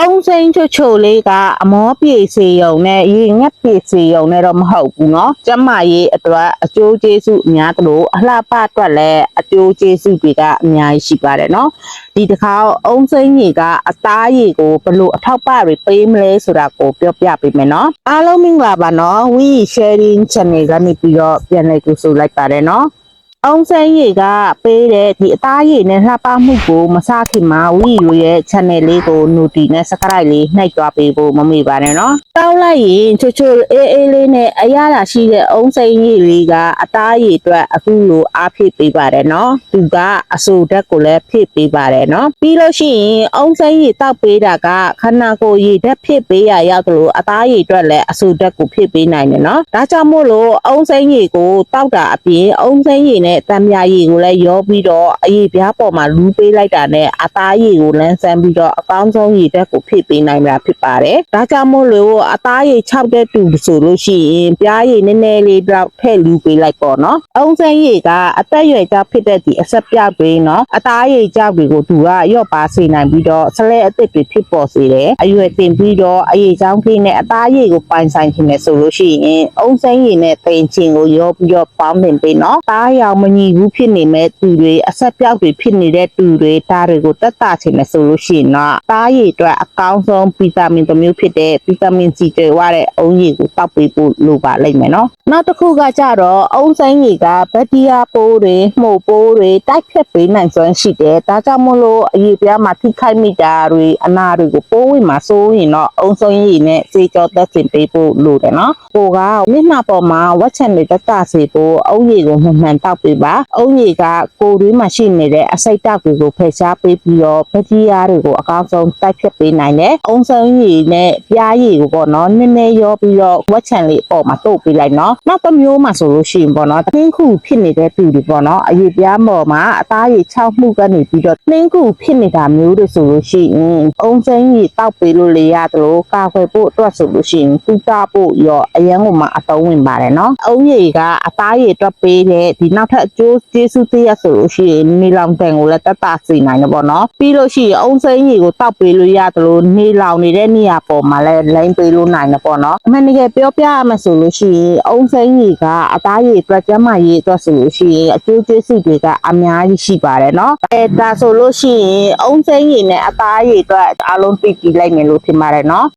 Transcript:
အုံစိန်ချိုချိုလေးကအမောပြေစီယုံနဲ့ရေငက်ပြေစီယုံနဲ့တော့မဟုတ်ဘူးเนาะကျမရေးအတွက်အကျိုးကျေးဇူးအများသလိုအလှပအတွက်လည်းအကျိုးကျေးဇူးတွေကအများကြီးရှိပါတယ်เนาะဒီတစ်ခါအုံစိန်ကြီးကအသားရည်ကိုဘယ်လိုအထောက်ပတွေပေးမလဲဆိုတာကိုပြောပြပေးမယ်เนาะအားလုံးမင်္ဂလာပါเนาะ we sharing channel ကနေပြီးတော့ပြန်လည်ကြိုဆိုလိုက်ပါတယ်เนาะ အောင်စန်းရီကပေးတဲ့ဒီအသားရည်နဲ့လှပမှုကိုမစခင်မှာဝီယူရဲ့ channel လေးကို noti နဲ့ subscribe လေးနှိပ်သွားပေးဖို့မမေ့ပါနဲ့နော်။တောင်းလိုက်ရင်ချိုချိုအေးအေးလေးနဲ့အရသာရှိတဲ့အောင်စန်းရီလေးကအသားရည်အတွက်အခုလိုအားဖြည့်ပေးပါတယ်နော်။သူကအဆူဓာတ်ကိုလည်းဖြည့်ပေးပါတယ်နော်။ပြီးလို့ရှိရင်အောင်စန်းရီတောက်ပေးတာကခန္ဓာကိုယ်ရည်ဓာတ်ဖြည့်ပေးရရောက်သလိုအသားရည်အတွက်လည်းအဆူဓာတ်ကိုဖြည့်ပေးနိုင်တယ်နော်။ဒါကြောင့်မို့လို့အောင်စန်းရီကိုတောက်တာအပြင်အောင်စန်းရီနဲ့တံမြာရည်ကိုလည်းရောပြီးတော့အရည်ပြားပေါ်မှာလူးပေးလိုက်တာနဲ့အသားရည်ကိုလန်းဆန်းပြီးတော့အကောင်းဆုံးရည်ဓာတ်ကိုဖြည့်ပေးနိုင်တာဖြစ်ပါတယ်။ဒါကြောင့်မို့လို့အသားရည်6တဲ့တူဆိုလို့ရှိရင်ပြားရည်နည်းနည်းလေးတော့ထည့်လူးပေးလိုက်ပေါ့နော်။အောင်စန်းရည်ကအသက်အရွယ်ကြောင့်ဖြစ်တဲ့ဒီအဆက်ပြောက်တွေနော်အသားရည်ကြောက်တွေကိုသူကရော့ပါစေနိုင်ပြီးတော့ဆလဲအသစ်တွေဖြစ်ပေါ်စေတယ်။အရွယ်တင်ပြီးတော့အရည်ချောင်းကြီးနဲ့အသားရည်ကိုပိုင်ဆိုင်ခြင်းနဲ့ဆိုလို့ရှိရင်အောင်စန်းရည်နဲ့တိန်ချင်းကိုရောပြီးတော့ပေါင်းတင်ပေးနော်။သားရောင်မညီဘူးဖြစ်နေမဲ့သူတွေအဆက်ပြောက်တွေဖြစ်နေတဲ့သူတွေဒါတွေကိုတက်တာခြင်းနဲ့ဆိုလို့ရှိရင်တော့သားရည်အတွက်အကောင်းဆုံးဗီတာမင်တစ်မျိုးဖြစ်တဲ့ဗီတာမင်စီတွေဝတဲ့အုံးရည်ကိုတောက်ပေးဖို့လိုပါလိမ့်မယ်နော်။နောက်တစ်ခုကကြတော့အုံးဆိုင်ရည်ကဘက်တီးယားပိုးတွေမှုတ်ပိုးတွေတိုက်ဖြတ်ပေးနိုင်စွမ်းရှိတယ်။ဒါကြောင့်မို့လို့အရည်ပြားမှာထိခိုက်မိတာတွေအနာတွေကိုပိုးဝင်မှာစိုးရင်တော့အုံးဆိုင်ရည်နဲ့စေကြောသက်စင်ပေးဖို့လိုတယ်နော်။ကိုကမျက်နှာပေါ်မှာဝက်ချန်တွေတက်တာစေဖို့အုံးရည်ကိုမှန်မှန်တောက်ပေးပါ။အုံးရည်ကကိုယ်တွင်းမှာရှိနေတဲ့အစိတ်တောက်တွေကိုဖယ်ရှားပေးပြီးတော့ဘက်တီးယားတွေကိုအကောင်းဆုံးတိုက်ဖြတ်ပေးနိုင်တယ်။အုံးဆိုင်ရည်နဲ့ပြားရည်ကိုပေါ့နော်နည်းနည်းရောပြီးတော့ဝက်ချန်လေးအပေါ်မှာတုပ်ပေးလိုက်နော်။နောက်တစ်မျိုးမှာဆိုလို့ရှိရင်ပေါ့နော်။နှင်းခုဖြစ်နေတဲ့သူတွေပေါ့နော်။အရည်ပြားမော်မှာအသားရည်6မှုကနေပြီးတော့နှင်းခုဖြစ်နေတာမျိုးတွေဆိုလို့ရှိရင်အုံဆိုင်ရည်တောက်ပေးလို့လေရတယ်လို့ကာကွယ်ဖို့အတွက်ဆိုလို့ရှိရင်တူတာဖို့ရောအရန်ကိုမှအသုံးဝင်ပါတယ်နော်။အုံရည်ကအသားရည်အတွက်ပေးတဲ့ဒီနောက်ထပ်အကျိုးကျေးဇူးသေးရဆိုလို့ရှိရင်နေလောင်တန်ကိုလည်းတက်တာစေနိုင်တယ်ပေါ့နော်။ပြီးလို့ရှိရင်အုံဆိုင်ရည်ကိုတောက်ပေးလို့ရတယ်လို့နေလောင်နေတဲ့နေရာပေါ်မှာလည်းလိမ့်ပေးလို့နိုင်တယ်ပေါ့နော်။အမှန်တကယ်ပြောပြရမယ်ဆိုလို့ရှိရင်အုံဆိုင်ရည်ကအသားရည်အတွက်ကျန်းမာရေးအတွက်ဆိုလို့ရှိရင်အကျိုးကျေးဇူးတွေကအများကြီးရှိပါတယ်နော်။အဲဒါဆိုလို့ရှိရင်အုံဆိုင်ရည်နဲ့အသားရည်အတွက်အားလုံးသိကြည့်လိုက်မယ်လို့ထင်ပါတယ်နော်